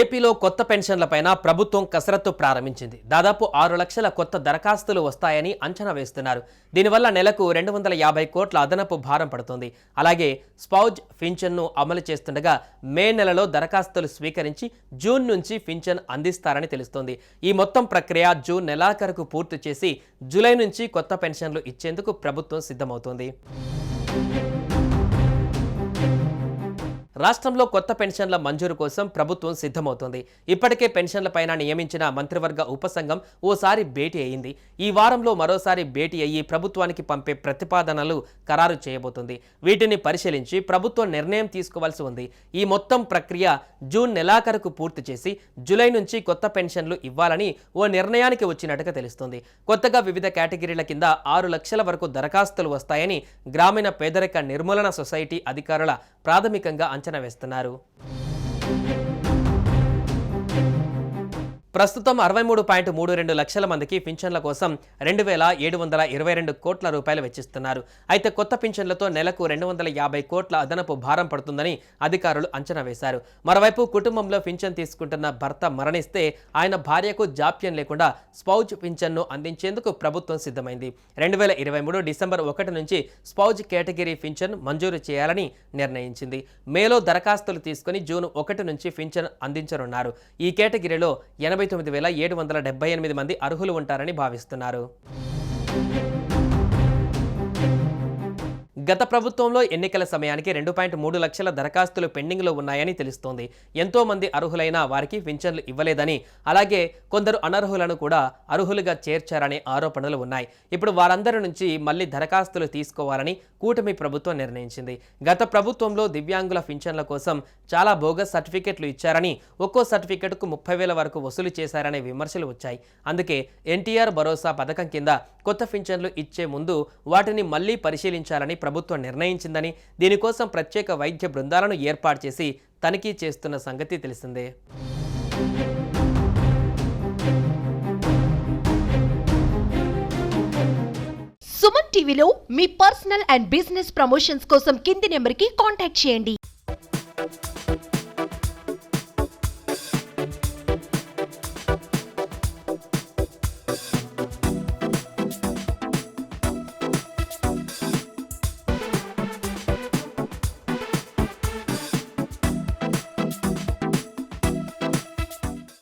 ఏపీలో కొత్త పెన్షన్లపైన ప్రభుత్వం కసరత్తు ప్రారంభించింది. దాదాపు ఆరు లక్షల కొత్త దరఖాస్తులు వస్తాయని అంచనా వేస్తున్నారు. దీనివల్ల నెలకు రెండు వందల యాభై కోట్ల అదనపు భారం పడుతుంది. అలాగే స్పౌజ్ ఫించన్ను అమలు చేస్తుండగా మే నెలలో దరఖాస్తులు స్వీకరించి జూన్ నుంచి ఫించన్ అందిస్తారని తెలుస్తోంది. ఈ మొత్తం ప్రక్రియ జూన్ నెలాఖరుకు పూర్తి చేసి జూలై నుంచి కొత్త పెన్షన్లు ఇచ్చేందుకు ప్రభుత్వం సిద్ధమవుతోంది. రాష్ట్రంలో కొత్త పెన్షన్ల మంజూరు కోసం ప్రభుత్వం సిద్ధమవుతోంది. ఇప్పటికే పెన్షన్లపైన నియమించిన మంత్రివర్గ ఉపసంఘం ఓసారి భేటీ అయింది. ఈ వారంలో మరోసారి భేటీ అయ్యి ప్రభుత్వానికి పంపే ప్రతిపాదనలు ఖరారు చేయబోతుంది. వీటిని పరిశీలించి ప్రభుత్వం నిర్ణయం తీసుకోవాల్సి ఉంది. ఈ మొత్తం ప్రక్రియ జూన్ నెలాఖరుకు పూర్తి చేసి జూలై నుంచి కొత్త పెన్షన్లు ఇవ్వాలని ఓ నిర్ణయానికి వచ్చినట్టుగా తెలుస్తుంది. కొత్తగా వివిధ కేటగిరీల కింద ఆరు లక్షల వరకు దరఖాస్తులు వస్తాయని గ్రామీణ పేదరిక నిర్మూలన సొసైటీ అధికారుల ప్రాథమికంగా అంచనా వేస్తున్నారు. ప్రస్తుతం అరవై మూడు పాయింట్ మూడు రెండు లక్షల మందికి పింఛన్ల కోసం రెండు వేల ఏడు వందల ఇరవై రెండు కోట్ల రూపాయలు వెచ్చిస్తున్నారు. అయితే కొత్త పింఛన్లతో నెలకు రెండు వందల యాభై కోట్ల అదనపు భారం పడుతుందని అధికారులు అంచనా వేశారు. మరోవైపు కుటుంబంలో పింఛన్ తీసుకుంటున్న భర్త మరణిస్తే ఆయన భార్యకు జాప్యం లేకుండా స్పౌజ్ పింఛన్ను అందించేందుకు ప్రభుత్వం సిద్ధమైంది. రెండు వేల ఇరవై మూడు డిసెంబర్ ఒకటి నుంచి స్పౌజ్ కేటగిరీ పింఛన్ మంజూరు చేయాలని నిర్ణయించింది. మేలో దరఖాస్తులు తీసుకుని జూన్ ఒకటి నుంచి పింఛన్ అందించనున్నారు. ఈ కేటగిరీలో ఎనభై తొమ్మిది వేల ఏడు వందల డెబ్బై ఎనిమిది మంది అర్హులు ఉంటారని భావిస్తున్నారు. గత ప్రభుత్వంలో ఎన్నికల సమయానికి రెండు పాయింట్ మూడు లక్షల దరఖాస్తులు పెండింగ్లో ఉన్నాయని తెలుస్తోంది. ఎంతో మంది అర్హులైన వారికి పింఛన్లు ఇవ్వలేదని అలాగే కొందరు అనర్హులను కూడా అర్హులుగా చేర్చారనే ఆరోపణలు ఉన్నాయి. ఇప్పుడు వారందరి నుంచి మళ్ళీ దరఖాస్తులు తీసుకోవాలని కూటమి ప్రభుత్వం నిర్ణయించింది. గత ప్రభుత్వంలో దివ్యాంగుల పింఛన్ల కోసం చాలా బోగస్ సర్టిఫికెట్లు ఇచ్చారని ఒక్కో సర్టిఫికెట్కు ముప్పై వేల వరకు వసూలు చేశారనే విమర్శలు వచ్చాయి. అందుకే ఎన్టీఆర్ భరోసా పథకం కింద కొత్త పింఛన్లు ఇచ్చే ముందు వాటిని మళ్ళీ పరిశీలించాలని ప్రభుత్వం నిర్ణయించిందని దీనికోసం ప్రత్యేక వైద్య బృందాలను ఏర్పాటు చేసి తనిఖీ చేస్తున్న సంగతి తెలిసిందే. సుమన్ టీవీలో మీ పర్సనల్ అండ్ బిజినెస్ ప్రమోషన్స్ కోసం కింది నెంబర్కి కాంటాక్ట్ చేయండి.